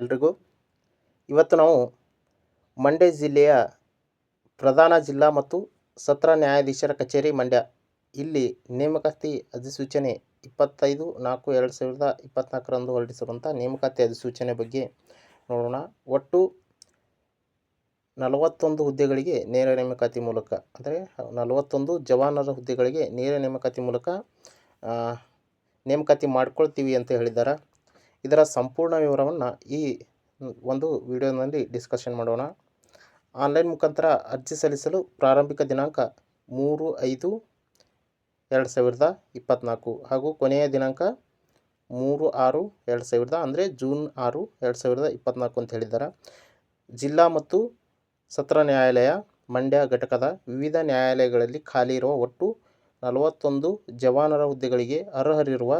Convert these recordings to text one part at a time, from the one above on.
ಎಲ್ರಿಗೂ. ಇವತ್ತು ನಾವು ಮಂಡ್ಯ ಜಿಲ್ಲೆಯ ಪ್ರಧಾನ ಜಿಲ್ಲಾ ಮತ್ತು ಸತ್ರ ನ್ಯಾಯಾಧೀಶರ ಕಚೇರಿ ಮಂಡ್ಯ. ಇಲ್ಲಿ ನೇಮಕಾತಿ ಅಧಿಸೂಚನೆ ಇಪ್ಪತ್ತೈದು ನಾಲ್ಕು ಎರಡು ಸಾವಿರದ ಇಪ್ಪತ್ನಾಲ್ಕರಂದು ಹೊರಡಿಸಿರುವಂಥ ನೇಮಕಾತಿ ಅಧಿಸೂಚನೆ ಬಗ್ಗೆ ನೋಡೋಣ. ಒಟ್ಟು ನಲವತ್ತೊಂದು ಹುದ್ದೆಗಳಿಗೆ ನೇರ ನೇಮಕಾತಿ ಮೂಲಕ, ಅಂದರೆ ನಲವತ್ತೊಂದು ಜವಾನರ ಹುದ್ದೆಗಳಿಗೆ ನೇರ ನೇಮಕಾತಿ ಮೂಲಕ ನೇಮಕಾತಿ ಮಾಡ್ಕೊಳ್ತೀವಿ ಅಂತ ಹೇಳಿದ್ದಾರೆ ಇದರ ಸಂಪೂರ್ಣ ವಿವರವನ್ನು ಈ ಒಂದು ವಿಡಿಯೋನಲ್ಲಿ ಡಿಸ್ಕಷನ್ ಮಾಡೋಣ. ಆನ್ಲೈನ್ ಮುಖಾಂತರ ಅರ್ಜಿ ಸಲ್ಲಿಸಲು ಪ್ರಾರಂಭಿಕ ದಿನಾಂಕ ಮೂರು ಐದು ಎರಡು ಸಾವಿರದ ಇಪ್ಪತ್ತ್ನಾಲ್ಕು ಹಾಗೂ ಕೊನೆಯ ದಿನಾಂಕ ಮೂರು ಆರು ಎರಡು ಸಾವಿರದ ಅಂದರೆ ಜೂನ್ ಆರು ಎರಡು ಸಾವಿರದ ಇಪ್ಪತ್ತ್ನಾಲ್ಕು ಅಂತ ಹೇಳಿದ್ದಾರೆ ಜಿಲ್ಲಾ ಮತ್ತು ಸತ್ರ ನ್ಯಾಯಾಲಯ, ಮಂಡ್ಯ ಘಟಕದ ವಿವಿಧ ನ್ಯಾಯಾಲಯಗಳಲ್ಲಿ ಖಾಲಿ ಇರುವ ಒಟ್ಟು ನಲವತ್ತೊಂದು ಜವಾನರ ಹುದ್ದೆಗಳಿಗೆ ಅರ್ಹರಿರುವ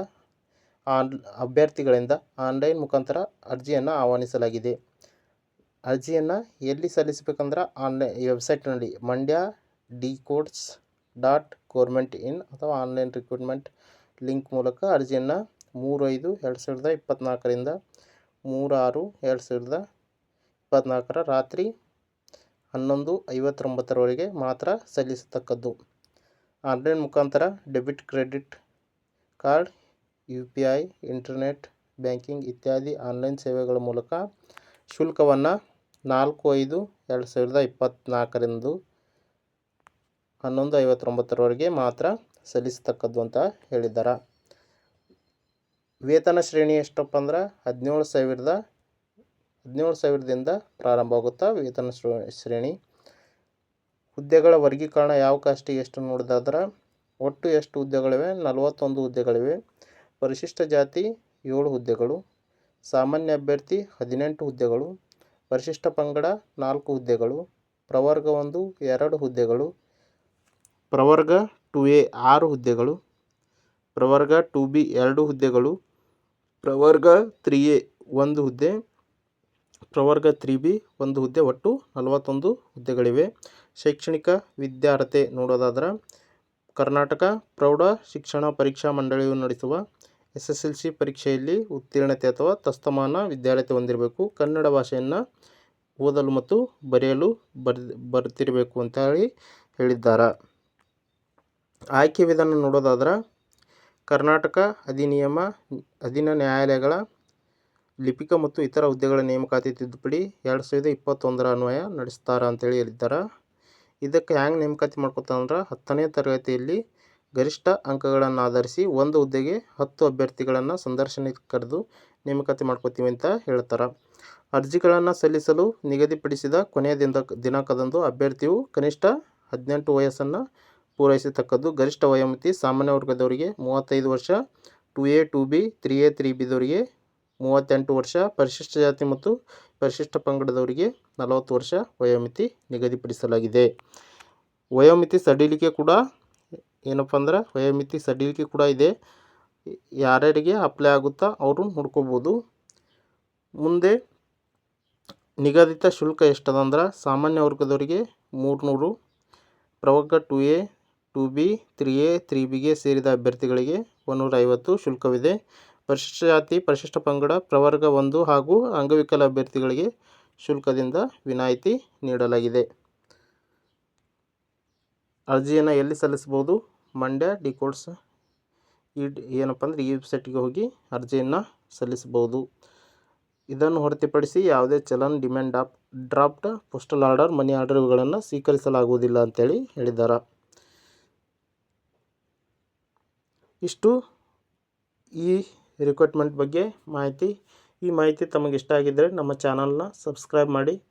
ಆನ್, ಅಭ್ಯರ್ಥಿಗಳಿಂದ ಆನ್ಲೈನ್ ಮುಖಾಂತರ ಅರ್ಜಿಯನ್ನು ಆಹ್ವಾನಿಸಲಾಗಿದೆ. ಅರ್ಜಿಯನ್ನು ಎಲ್ಲಿ ಸಲ್ಲಿಸಬೇಕಂದ್ರೆ ಆನ್ಲೈನ್ ವೆಬ್ಸೈಟ್ನಲ್ಲಿ Mandya D codes dot government in ಅಥವಾ ಆನ್ಲೈನ್ ರಿಕ್ರೂಟ್ಮೆಂಟ್ ಲಿಂಕ್ ಮೂಲಕ ಅರ್ಜಿಯನ್ನು ಮೂರು ಐದು ಎರಡು ಸಾವಿರದ ಇಪ್ಪತ್ತ್ನಾಲ್ಕರಿಂದ ಮೂರು ಆರು ಎರಡು ಸಾವಿರದ ಇಪ್ಪತ್ತ್ನಾಲ್ಕರ ರಾತ್ರಿ ಹನ್ನೊಂದು ಐವತ್ತೊಂಬತ್ತರವರೆಗೆ ಮಾತ್ರ ಸಲ್ಲಿಸತಕ್ಕದ್ದು. ಆನ್ಲೈನ್ ಮುಖಾಂತರ debit credit card U internet, banking ಇತ್ಯಾದಿ ಆನ್ಲೈನ್ ಸೇವೆಗಳ ಮೂಲಕ ಶುಲ್ಕವನ್ನು ನಾಲ್ಕು ಐದು ಎರಡು ಸಾವಿರದ ಇಪ್ಪತ್ತ್ನಾಲ್ಕರಂದು ಹನ್ನೊಂದು ಐವತ್ತೊಂಬತ್ತರವರೆಗೆ ಮಾತ್ರ ಸಲ್ಲಿಸತಕ್ಕದ್ದು ಅಂತ ಹೇಳಿದ್ದಾರೆ. ವೇತನ ಶ್ರೇಣಿ ಎಷ್ಟಪ್ಪ ಅಂದ್ರೆ ಹದಿನೇಳು ಸಾವಿರದ, ಹದಿನೇಳು ಸಾವಿರದಿಂದ ಪ್ರಾರಂಭವಾಗುತ್ತಾ ವೇತನ ಶ್ರೇ- ಶ್ರೇಣಿ. ಹುದ್ದೆಗಳ ವರ್ಗೀಕರಣ ಯಾವ ಕಾಸ್ಟಿಗೆ ಎಷ್ಟು ನೋಡೋದಾದ್ರೆ ಒಟ್ಟು ಎಷ್ಟು ಹುದ್ದೆಗಳಿವೆ? ನಲವತ್ತೊಂದು ಹುದ್ದೆಗಳಿವೆ. ಪರಿಶಿಷ್ಟ ಜಾತಿ ಏಳು ಹುದ್ದೆಗಳು, ಸಾಮಾನ್ಯ ಅಭ್ಯರ್ಥಿ ಹದಿನೆಂಟು ಹುದ್ದೆಗಳು, ಪರಿಶಿಷ್ಟ ಪಂಗಡ ನಾಲ್ಕು ಹುದ್ದೆಗಳು, ಪ್ರವರ್ಗ ಒಂದು ಎರಡು ಹುದ್ದೆಗಳು, ಪ್ರವರ್ಗ ಟು ಎ ಆರು ಹುದ್ದೆಗಳು, ಪ್ರವರ್ಗ ಟು ಬಿ ಎರಡು ಹುದ್ದೆಗಳು, ಪ್ರವರ್ಗ ತ್ರೀ ಎ ಒಂದು ಹುದ್ದೆ, ಪ್ರವರ್ಗ ತ್ರೀ ಬಿ ಒಂದು ಹುದ್ದೆ ಒಟ್ಟು ನಲವತ್ತೊಂದು ಹುದ್ದೆಗಳಿವೆ. ಶೈಕ್ಷಣಿಕ ವಿದ್ಯಾರ್ಹತೆ ನೋಡೋದಾದ್ರೆ ಕರ್ನಾಟಕ ಪ್ರೌಢ ಶಿಕ್ಷಣ ಪರೀಕ್ಷಾ ಮಂಡಳಿಯು ನಡೆಸುವ ಎಸ್ ಎಸ್ ಎಲ್ ಸಿ ಪರೀಕ್ಷೆಯಲ್ಲಿ ಉತ್ತೀರ್ಣತೆ ಅಥವಾ ತಸ್ತಮಾನ ವಿದ್ಯಾರ್ಹತೆ ಹೊಂದಿರಬೇಕು. ಕನ್ನಡ ಭಾಷೆಯನ್ನು ಓದಲು ಮತ್ತು ಬರೆಯಲು ಬರ್, ಬರ್ತಿರಬೇಕು ಅಂತ ಹೇಳಿ ಹೇಳಿದ್ದಾರೆ. ಆಯ್ಕೆ ವಿಧಾನ ನೋಡೋದಾದ್ರೆ, ಕರ್ನಾಟಕ ಅಧಿನಿಯಮ, ಅಧೀನ ನ್ಯಾಯಾಲಯಗಳ ಲಿಪಿಕ ಮತ್ತು ಇತರ ಹುದ್ದೆಗಳ ನೇಮಕಾತಿ ತಿದ್ದುಪಡಿ ಎರಡು ಸಾವಿರದ ಇಪ್ಪತ್ತೊಂದರ ಅನ್ವಯ ನಡೆಸ್ತಾರ ಅಂತೇಳಿ ಹೇಳಿದ್ದಾರೆ. ಇದಕ್ಕೆ ಹ್ಯಾಂಗೆ ನೇಮಕಾತಿ ಮಾಡ್ಕೊತಾರಂದ್ರೆ ಹತ್ತನೇ ತರಗತಿಯಲ್ಲಿ ಗರಿಷ್ಠ ಅಂಕಗಳನ್ನು ಆಧರಿಸಿ ಒಂದು ಹುದ್ದೆಗೆ ಹತ್ತು ಅಭ್ಯರ್ಥಿಗಳನ್ನು ಸಂದರ್ಶನಕ್ಕೆ ಕರೆದು ನೇಮಕಾತಿ ಮಾಡ್ಕೋತೀವಿ ಅಂತ ಹೇಳ್ತಾರೆ. ಅರ್ಜಿಗಳನ್ನು ಸಲ್ಲಿಸಲು ನಿಗದಿಪಡಿಸಿದ ಕೊನೆಯ ದಿನ ದಿನಾಂಕದಂದು ಅಭ್ಯರ್ಥಿಯು ಕನಿಷ್ಠ ಹದಿನೆಂಟು ವಯಸ್ಸನ್ನು ಪೂರೈಸತಕ್ಕದ್ದು ಗರಿಷ್ಠ ವಯೋಮಿತಿ ಸಾಮಾನ್ಯ ವರ್ಗದವರಿಗೆ ಮೂವತ್ತೈದು ವರ್ಷ, two A, two B, three A, three ಬಿದವರಿಗೆ ಮೂವತ್ತೆಂಟು ವರ್ಷ ಪರಿಶಿಷ್ಟ ಜಾತಿ ಮತ್ತು ಪರಿಶಿಷ್ಟ ಪಂಗಡದವರಿಗೆ ನಲವತ್ತು ವರ್ಷ ವಯೋಮಿತಿ ನಿಗದಿಪಡಿಸಲಾಗಿದೆ. ವಯೋಮಿತಿ ಸಡಿಲಿಕೆ ಕೂಡ ಏನಪ್ಪ ಅಂದ್ರೆ ವಯೋಮಿತಿ ಸಡಿಲಿಕೆ ಕೂಡ ಇದೆ. ಯಾರ್ಯಾರಿಗೆ ಅಪ್ಲೈ ಆಗುತ್ತಾ ಅವರು ನೋಡ್ಕೋಬೋದು ಮುಂದೆ ನಿಗದಿತ ಶುಲ್ಕ ಎಷ್ಟದಂದ್ರೆ ಸಾಮಾನ್ಯ ವರ್ಗದವರಿಗೆ ಮೂರುನೂರು ಪ್ರವರ್ಗ two A, two B, three A, three ಬಿಗೆ ಸೇರಿದ ಅಭ್ಯರ್ಥಿಗಳಿಗೆ ಒಂದೂರ ಐವತ್ತು ಶುಲ್ಕವಿದೆ. ಪರಿಶಿಷ್ಟ ಜಾತಿ ಪರಿಶಿಷ್ಟ ಪಂಗಡ, ಪ್ರವರ್ಗ ಒಂದು ಹಾಗೂ ಅಂಗವಿಕಲ ಅಭ್ಯರ್ಥಿಗಳಿಗೆ ಶುಲ್ಕದಿಂದ ವಿನಾಯಿತಿ ನೀಡಲಾಗಿದೆ. ಅರ್ಜಿಯನ್ನು ಎಲ್ಲಿ ಸಲ್ಲಿಸ್ಬೋದು ಮಂಡ್ಯ ಡಿಕೋಡ್ಸ್ ಈ ಡ್- ಏನಪ್ಪ ಅಂದರೆ ಈ ವೆಬ್ಸೈಟ್ಗೆ ಹೋಗಿ ಅರ್ಜಿಯನ್ನು ಸಲ್ಲಿಸಬಹುದು. ಇದನ್ನು ಹೊರತುಪಡಿಸಿ ಯಾವುದೇ challan, demand of draft, postal order, money ಆರ್ಡರ್ಗಳನ್ನು ಸ್ವೀಕರಿಸಲಾಗುವುದಿಲ್ಲ ಅಂತೇಳಿ ಹೇಳಿದ್ದಾರೆ ಇಷ್ಟು. ಈ ರಿಕ್ರೂಟ್ಮೆಂಟ್ ಬಗ್ಗೆ ಮಾಹಿತಿ. ಈ ಮಾಹಿತಿ ತಮಗೆ ಇಷ್ಟ ಆಗಿದ್ದರೆ ನಮ್ಮ ಚಾನಲ್ನ ಸಬ್ಸ್ಕ್ರೈಬ್ ಮಾಡಿ.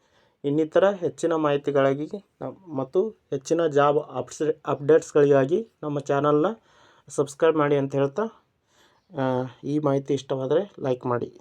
ಇನ್ನಿತರ ಹೆಚ್ಚಿನ ಮಾಹಿತಿಗಾಗಿ ನಮ್- ಮತ್ತು ಹೆಚ್ಚಿನ ಜಾಬ್ ಅಪ್ಸ್ ಅಪ್ಡೇಟ್ಸ್ಗಳಿಗಾಗಿ ನಮ್ಮ ಚಾನಲ್ನ ಸಬ್ಸ್ಕ್ರೈಬ್ ಮಾಡಿ ಅಂತ ಹೇಳ್ತಾ ಈ ಮಾಹಿತಿ ಇಷ್ಟವಾದರೆ ಲೈಕ್ ಮಾಡಿ.